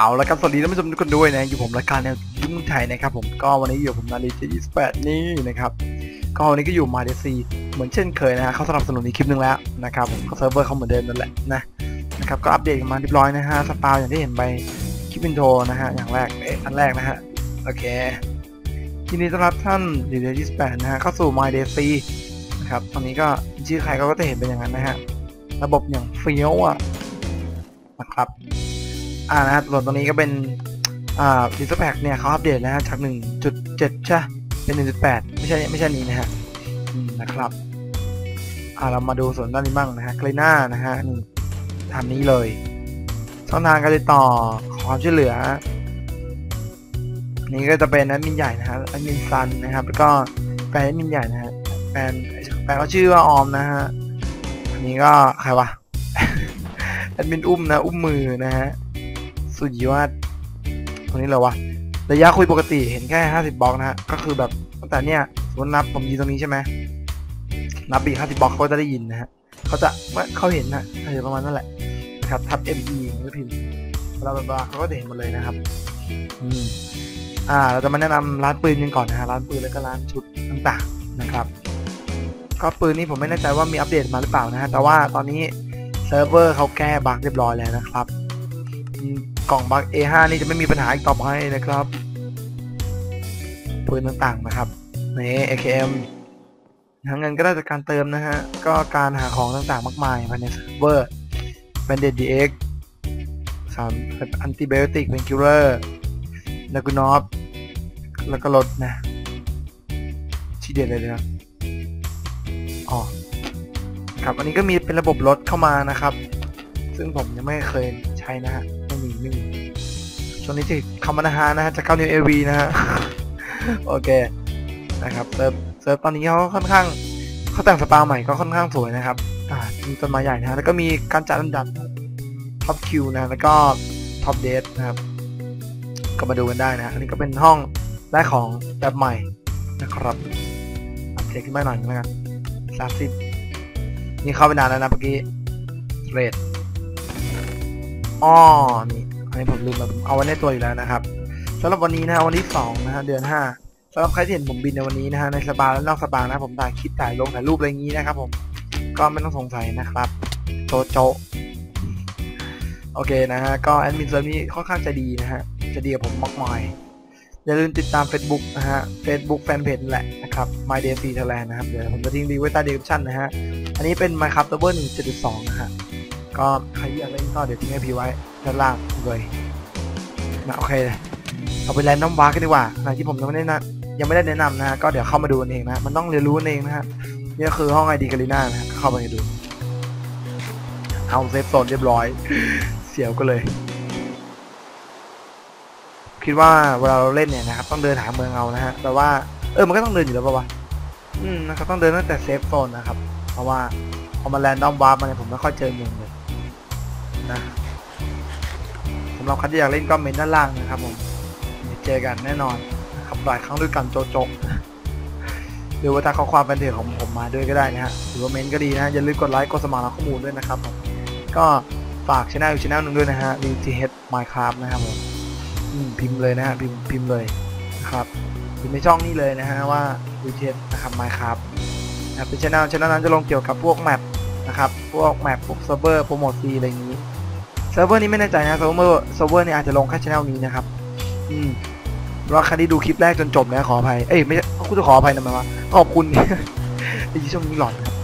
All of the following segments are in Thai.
เอาล้วครับสวัสดีท่านผู้ชมทุกคนด้วยนะอยู่ผมรายการแนวยุ่งไทยนะครับผมก็วันนี้อยู่ผมนาฬิกา28นี่นะครับก็วันนี้ก็อยู่มาเดซีเหมือนเช่นเคยนะฮะเขาสนับสนุนอีกคลิปหนึงแล้วนะครับผมก็เซิร์ฟเวอร์เขาเหมือนเดิมนั่นแหละนะนะครับก็อัปเดตมาเรียบร้อยนะฮะสปาวอย่างที่เห็นไปคลิปอินโทรนะฮะอย่างแรกเอ๊ะอันแรกนะฮะโอเคทีนี้ต้อนรับท่านดีเดย์28นะฮะเข้าสู่ My d a y นะครับตอนนี้ก็ชื่อใครก็จะเห็นเป็นอย่างนั้นนะฮะระบบอย่างเฟี้ยวอะนะครับ อ่านะฮะส่วนตรงนี้ก็เป็นอ่าดิสแพคเนี่ยเขาอัปเดตนะฮะจาก 1.7 ใช่ เป็น 1.8 ไม่ใช่ไม่ใช่นี้นะฮะอืมนะครับอ่าเรามาดูส่วนด้านนี้บ้างนะฮะกลหน่านะฮะนี่ทำนี้เลยช่องทางการติดต่อขอความช่วยเหลือ นี่ก็จะเป็นแอดมินใหญ่นะฮะแอดมินซันนะครับ แล้วก็แฟนแอดมินใหญ่นะฮะแฟนแฟนเขาชื่อว่าออมนะฮะอันนี้ก็ใครวะแอดมินอุ้มนะ อุ้มมือนะฮะ สุดยอดตรงนี้เลยวะระยะคุยปกติเห็นแค่50บล็อกนะฮะก็คือแบบตั้งแต่เนี้ยสมมตินับผมยืนตรงนี้ใช่ไหมนับอีก50บล็อกเขาจะได้ยินนะฮะเขาจะว่าเขาเห็นนะเห็นประมาณนั่นแหละครับทับ ME หรือพิมพ์บลาบลาบาเขาก็จะเห็นหมดเลยนะครับอืมอ่า เราจะมาแนะนำร้านปืนกันก่อนนะฮะร้านปืนแล้วก็ร้านชุดต่างๆนะครับก็ปืนนี้ผมไม่แน่ใจว่ามีอัปเดตมาหรือเปล่านะฮะแต่ว่าตอนนี้เซิร์ฟเวอร์เขาแก้บั๊กเรียบร้อยแล้วนะครับ กล่องบัค A5 นี่จะไม่มีปัญหาอีกต่อไปนะครับปืนต่างๆนะครับใน AKM ทางเงินก็ได้จากการเติมนะฮะ ก็การหาของต่างๆมากมายภายในเซิร์ฟเวอร์ Bandit DX สามอันติไบโอติกเป็นคิลเลอร์นากุนอฟแล้วก็รถนะที่เด็ดเลยนะอ๋อครับอันนี้ก็มีเป็นระบบรถเข้ามานะครับ ซึ่งผมยังไม่เคยใช้นะฮะ ไม่มีไม่มีช่วงนี้จะคำนะฮะนะฮะจะเข้านิวเอวีนะฮะ โอเค นะครับเซิร์ฟเซิร์ฟตอนนี้เขาค่อนข้างเขาแต่งสปาใหม่ก็ค่อนข้างสวยนะครับ อ่ามีต้นไม้ใหญ่นะฮะ แล้วก็มีการจัดลำดับท็อปคิวนะฮะแล้วก็ท็อปเดทนะครับ ก็มาดูกันได้นะฮะอันนี้ก็เป็นห้องได้ของแบบใหม่นะครับอัปเดตขึ้นมาหน่อยแล้วกันสามสิบนี่เข้าไปนานแล้วนะเมื่อกี้เรท อ้อนี่อันนี้ผมลืมแบบเอาไว้ในตัวอยู่แล้วนะครับสำหรับวันนี้นะฮะวันที่2นะฮะเดือน5สำหรับใครที่เห็นผมบินในวันนี้นะฮะในสปาและนอกสปานะผมถ่ายคลิปถ่ายลงถ่ายรูปอะไรอย่างนี้นะครับ ผมก็ไม่ต้องสงสัยนะครับโจโจโอเคนะฮะก็แอดมินเซิร์ฟนี้ค่อนข้างจะดีนะฮะจะดีกับผมมากมายอย่าลืมติดตาม Facebook นะฮะ Facebook Fanpage แหละนะครับ My Day Free Thailand นะครับ เดี๋ยวผมจะทิ้งลิงก์ไว้ใต้ description นะฮะ อันนี้เป็น Minecraft Server 1.2 นะฮะ ก็ใครอยากเล่นก็เดี๋ยวทิ้งให้พี่ไว้ด้านล่างเลยนะโอเคเอาไปแรนดอมวาร์กันดีกว่าใครที่ผมยังไม่ได้นะยังไม่ได้แนะนำนะฮะก็เดี๋ยวเข้ามาดูเองนะมันต้องเรียนรู้เองนะฮะนี่ก็คือห้องไอดีกาลิน่านะเข้าไปดูเอาเซฟโซนเรียบร้อย เสียวก็เลย คิดว่าเวลาเราเล่นเนี่ยนะครับต้องเดินหาเมืองเอานะฮะแต่ว่าเออมันก็ต้องเดินอยู่แล้วป่าวะอืมนะครับต้องเดินตั้งแต่เซฟโซนนะครับ เพราะว่าพอมาแรนดอมวาร์ปมาเนี่ยผมไม่ค่อยเจอเมืองเลย นะสำหรับใครที่อยากเล่นก็เมนด้านล่างนะครับผมมีเจอกันแน่นอนนะครับหลายครั้งด้วยกันโจโจหรือว่าถ้าข้อความเป็นเพจของผมมาด้วยก็ได้นะฮะหรือว่าเมนก็ดีนะอย่าลืมกดไลค์กดสมัครรับข้อมูลด้วยนะครับผมก็ฝากช anel อีกช anel หนึ่งด้วยนะฮะ VTH Minecraft นะครับผมพิมพ์เลยนะฮะพิมพ์พิมพ์เลยนะครับพิมพ์ในช่องนี้เลยนะฮะว่า VTH นะครับ Minecraft นะครับเป็นช anel ช anel นั้นจะลงเกี่ยวกับพวกแมปนะครับพวกแมปพวกเซิร์ฟเวอร์โปรโมทฟรีอะไรอย่างนี้ ซิร์ฟเวอร์นี้ไม่แน่ใจนะเซิร์ฟเวอร์เซิร์ฟเวอร์นี้อาจจะลงแค่ช anel นี้นะครับ อืมว่าใครที่ดูคลิปแรกจนจบนะขออภัย เอ้ยไม่คุณจะขออภัยทำไมวะขอบคุณไอ้ที่ช่วงนี้หลอนครับ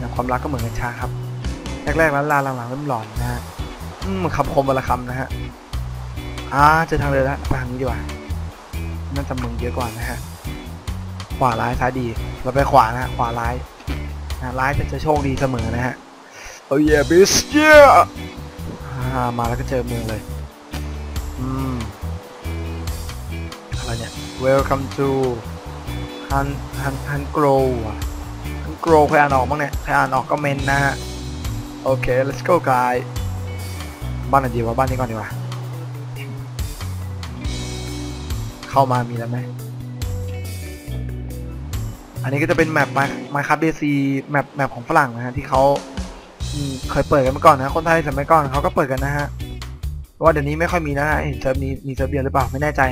นะความรักก็เหมือนกัญชาครับ แรกๆแล้วลาหลังๆเริ่มหลอนนะฮะอืมคำคมวันละคำนะฮะอ่าเจอทางเดินล้วไปทางนี้ดีกว่าน่าจะมืองเยอะกว่านะฮะขวาร้ายซ้ายดี เราไปขวานะขวาร้ายนะร้ายแต่จะโชคดีเสมอนะฮะโอ้ยบิสเจีย อ่ามาแล้วก็เจอเมืองเลย อืม อะไรเนี่ย welcome to Han Han Han Grow อะ Han Grow ใครอ่านออกบ้างเนี่ย ใครอ่านออกก็เมนนะฮะ โอเค let's go guy บ้านไหนดีวะ บ้านนี้ก่อนดีกว่า เข้ามามีแล้วไหม อันนี้ก็จะเป็นแมปมามาคับเดซีแมปแมปของฝรั่งนะฮะ ที่เขา เคยเปิดกันมาก่อนนะ คนไทยสมัยก่อนเขาก็เปิดกันนะฮะว่าเดี๋ยวนี้ไม่ค่อยมีนะฮะเห็นเซิร์ฟนี้มีเซิร์ฟเดียวหรือเปล่าไม่แน่ใจ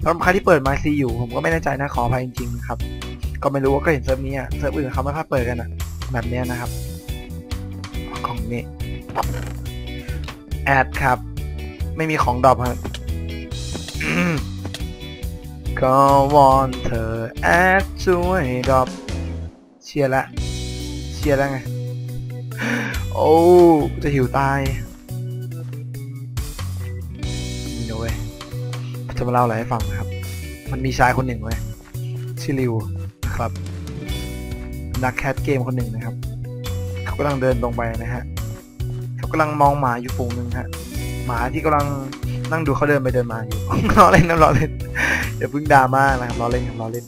สำหรับใครที่เปิดมาซีอยู่ผมก็ไม่แน่ใจนะขออภัยจริงๆครับ ก็ไม่รู้ว่าก็เห็นเซิร์ฟนี้อะเซิร์ฟอื่นเขาไม่ค่อยเปิดกันอะแบบนี้นะครับ ของนี้แอดครับ ไม่มีของดรอปครับก็วอนเธอแอดช่วยดรอปเชียร์ละเชียร์แล้วไง โอ้จะหิวตายนี่นะเว้ยจะมาเล่าอะไรให้ฟังนะครับ มันมีชายคนหนึ่งเว้ยชื่อริวนะครับ นักแคสเกมคนหนึ่งนะครับ เขากำลังเดินตรงไปนะฮะ เขากำลังมองหมาอยู่ฝูงหนึ่งฮะ หมาที่กำลังนั่งดูเขาเดินไปเดินมาอยู่ล้อเล่นนะล้อเล่นอย่าเพิ่งดราม่านะครับล้อเล่นครับล้อเล่น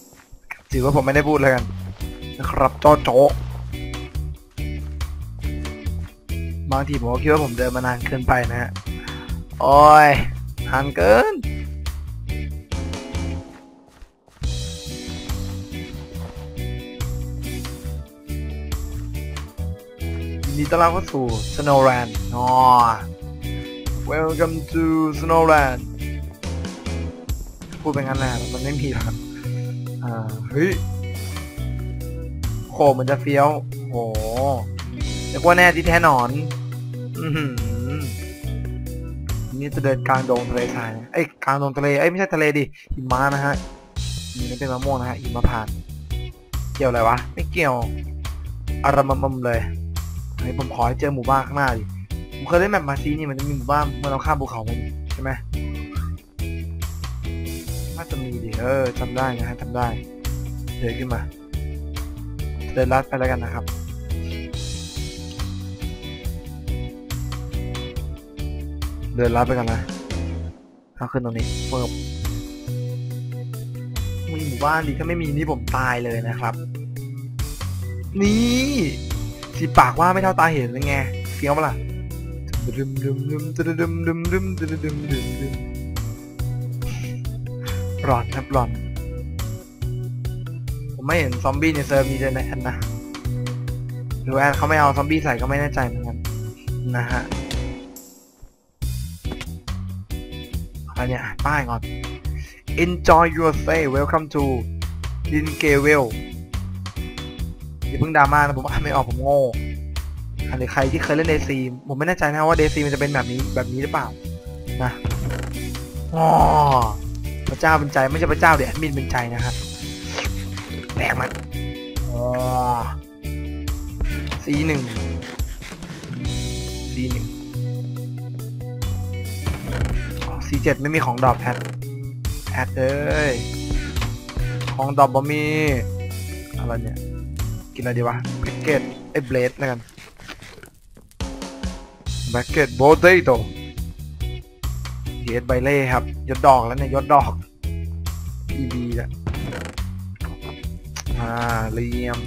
ถือว่าผมไม่ได้พูดแล้วกันนะครับจอโจบางทีผมก็คิดว่าผมเดินมานานเกินไปนะฮะ โอ้ยห่างเกิน ยินดีต้อนรับเข้าสู่ Snowland อ๋อ Welcome to Snowland พูดไปงั้นแหละมันไม่มีหรอกอ่า เฮ้ยโหมันจะเฟี้ยว โหเรียกว่าแน่ที่แท้หนอน นี่จะเดินกลางดงทะเลทรายนะเอ้ยกลางดงทะเลเอ้ยไม่ใช่ทะเลดิหิมะนะฮะหิมะเป็นมะม่วงนะฮะหิมะผ่าน เกี่ยวอะไรวะ ไม่เกี่ยวอารมมมเลยเฮ้ผมขอให้เจอหมู่บ้านข้างหน้าดิผมเคยเล่นแบบมาซีนี่มันจะมีหมู่บ้านเมื่อเราข้ามภูเขาไปใช่ไหมน่าจะมีดิเออจำได้นะฮะจำได้เดินขึ้นมาเดินลัดไปแล้วกันนะครับ เดินลัดไปกันนะเอาขึ้นตรงนี้เปิบมีหมู่บ้านดิถ้าไม่มีนี่ผมตายเลยนะครับ นี่สีปากว่าไม่เท่าตาเห็นเลยไงเฟี้ยวปะล่ะดึมดึมดึมดึมดึมดึมดึมดึมดึมดึมดึมร้อนครับร้อนผมไม่เห็นซอมบี้ในเซิร์ฟนี้เลยนะแอนนะหรือว่าแอนเขาไม่เอาซอมบี้ใส่ก็ไม่แน่ใจเหมือนกันนะฮะ อะไรเนี่ยป้ายก่อน enjoy your stay welcome to d i n g a v e l อย่าเพิ่งดราม่านะผมอ่านไม่ออกผมโง่อันหรือใครที่เคยเล่นเดซีผมไม่แน่ใจนะว่าเดซีมันจะเป็นแบบนี้แบบนี้หรือเปล่านะอ๋อพระเจ้าเป็นใจไม่ใช่พระเจ้าเดี๋ยวแอดมินเป็นใจนะครับแตกมันอ๋อซีหนึ่งซีหนึ่ง ซีเจ็ดไม่มีของดรอปแอดแอดเอ้ยของดรอปบ่มี อะไรเนี่ย กินอะไรดีวะแบ็กเก็ตไอ้เบลดแล้วกันแบ็กเก็ตโบเตโตเยสไบเล่ครับยศดอกแล้วเนี่ยยศดอกอีบีละอ่าเรียม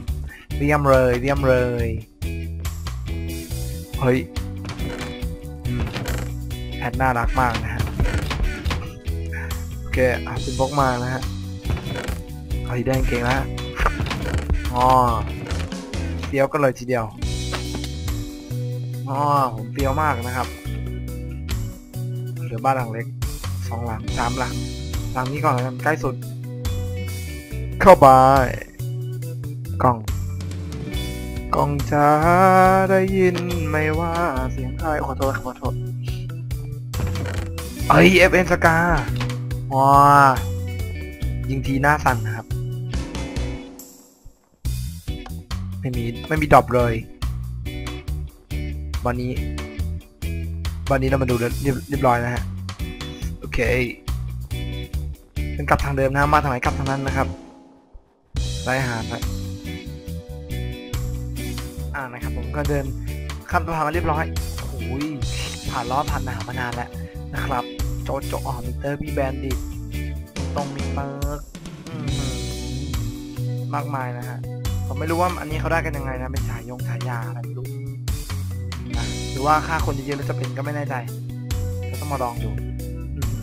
เรียมเลยเรียมเลย เฮ้ยแอดน่ารักมากนะฮะ โอเคอะเป็นพกมานะฮะเอาสีแดงเก่งแล้วอ๋อเฟี้ยวกันเลยทีเดียวอ๋อผมเฟี้ยวมากนะครับเหลือบ้านหลังเล็กสองหลังสามหลังหลังนี้ก่อนแล้วกันใกล้สุด เข้าไปกล่องกล่องจะได้ยินไหม่ว่าเสียงใครขอโทษขอโทษเอ้ยเอฟเอ็นสกา ว้ายิงทีหน้าสั่นนะครับ ไม่มีไม่มีดรอปเลยวันนี้วันนี้เรามาดูเรียบเรียบร้อยนะฮะ โอเค เป็นกลับทางเดิมนะมาทางไหนกลับทางนั้นนะครับได้หาครับอ่านะครับ ผมก็เดินข้ามสะพานมาเรียบร้อยโอ้ยผ่านล้อผ่านหนามานานแล้วนะครับ จโจออมิเตอร์พี่แบนดิตต้องมีเปิร์กอื้อมากมายนะฮะ ผมไม่รู้ว่าอันนี้เขาได้กันยังไงนะ เป็นฉายงฉายาอะไรไม่รู้นะหรือว่าค่าคนเยอะๆแล้วจะเป็นก็ไม่แน่ใจก็ต้องมาลองดูอืม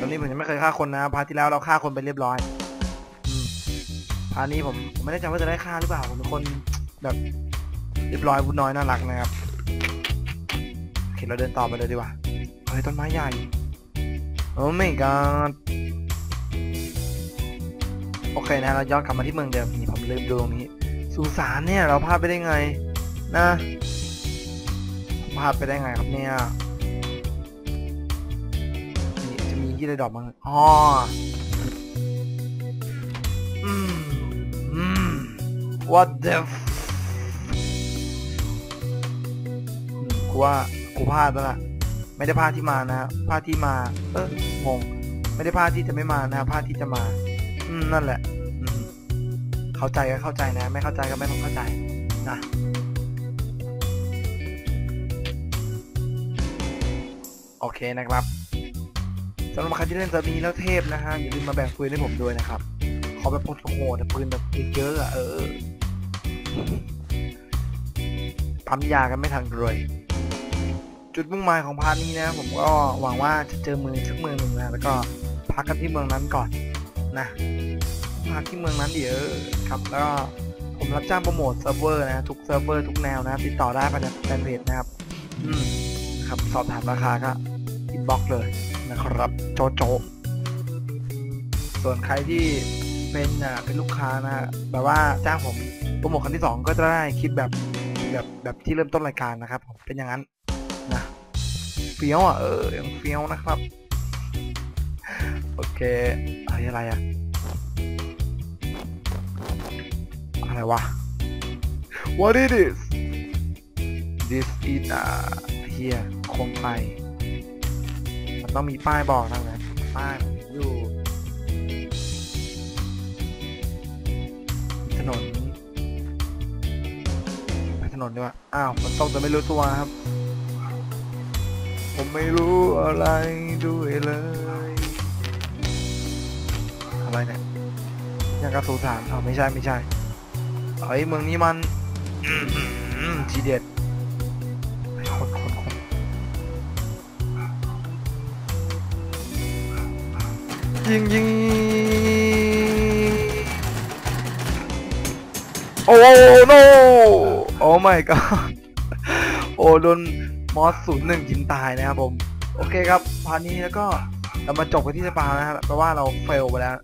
ตอนนี้ผมยังไม่เคยฆ่าคนนะ พาร์ทที่แล้วเราฆ่าคนไปเรียบร้อยอพาร์ทนี้ผมผมไม่แน่ใจว่าจะได้ฆ่าหรือเปล่า ผมเป็นคนแบบเรียบร้อยวุ่นน้อยน่ารักนะครับ โอเคเราเดินต่อไปเลยดีกว่า ฮ้ยต้นไม้ใหญ่โอ้ my god โอเคนะเราย้อนกลับมาที่เมืองเดิมนี่ผมลืมดูตรงนี้สุสานเนี่ยเราพลาดไปได้ไง นะพลาดไปได้ไงครับเนี่ยนี่จะมีที่ระดอกบ้างอ๋ออืมอืม what the กูว่ากูพลาดแล้วล่ะ ไม่ได้พลาดที่มานะพลาดที่มา เอองงไม่ได้พลาดที่จะไม่มานะพลาดที่จะมา อืมนั่นแหละอืมเข้าใจก็เข้าใจนะ ไม่เข้าใจก็ไม่ต้องเข้าใจนะโอเคนะครับสำหรับใครที่เล่นเซิร์ฟนี้แล้วเทพนะฮะอย่าลืมมาแบ่งปืนให้ผมด้วยนะครับ ขอแบบโหดๆแต่ปืนแบบเยอะๆอะเออปั๊มยากันไม่ทันเลย จุดมุ่งหมายของพาร์ทนี้นะผมก็หวังว่าจะเจอเมืองสักเมืองหนึ่งนะแล้วก็พักกันที่เมืองนั้นก่อนนะพักที่เมืองนั้นเดี๋ยวครับแล้วก็ผมรับจ้างโปรโมทเซิร์ฟเวอร์นะทุกเซิร์ฟเวอร์ทุกแนวนะติดต่อได้ภายในแฟนเพจนะครับ อืมครับสอบถามราคาก็อินบ็อกเลยนะครับ โจโจส่วนใครที่เป็นอ่าเป็นลูกค้านะแบบว่าจ้างผมโปรโมทครั้งที่สองก็จะได้คลิปแบบแบบแบบที่เริ่มต้นรายการนะครับ ผมเป็นอย่างนั้น ฟี้ยวอะเออยังเฟี้ยวนะครับ โอเคอะไรอะไรอะอะไรวะ What is this This is อ่าเฮียโคมไฟมันต้องมีป้ายบอกนะนะป้ายอยู่ถนน ถนนดีกว่าอ้าวมันตกแต่ไม่รู้ตัวครับ ผมไม่รู้อะไรด้วยเลย อะไรเนี่ยยังกระสูสานอ๋อไม่ใช่ไม่ใช่เอ้ยเมืองนี้มันทีเด็ดคนคนคนยิงยิงโอ้ no โอ้ my god โอ้โดน มอสศูนย์หนึ่งยิงตายนะครับผม โอเคครับพาร์ทนี้แล้วก็เรามาจบกันที่สปานะครับแปลว่าเราเฟลไปแล้ว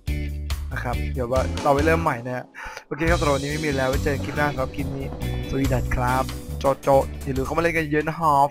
นะครับ เดี๋ยวว่าเราไปเริ่มใหม่นะฮะโอเคครับสำหรับวันนี้ไม่มีแล้วไว้เจอกันคลิปหน้าสำหรับคลิปนี้สวัสดีครับ โจโจอย่าลืมเข้ามาเล่นกันเยอะนะฮอฟ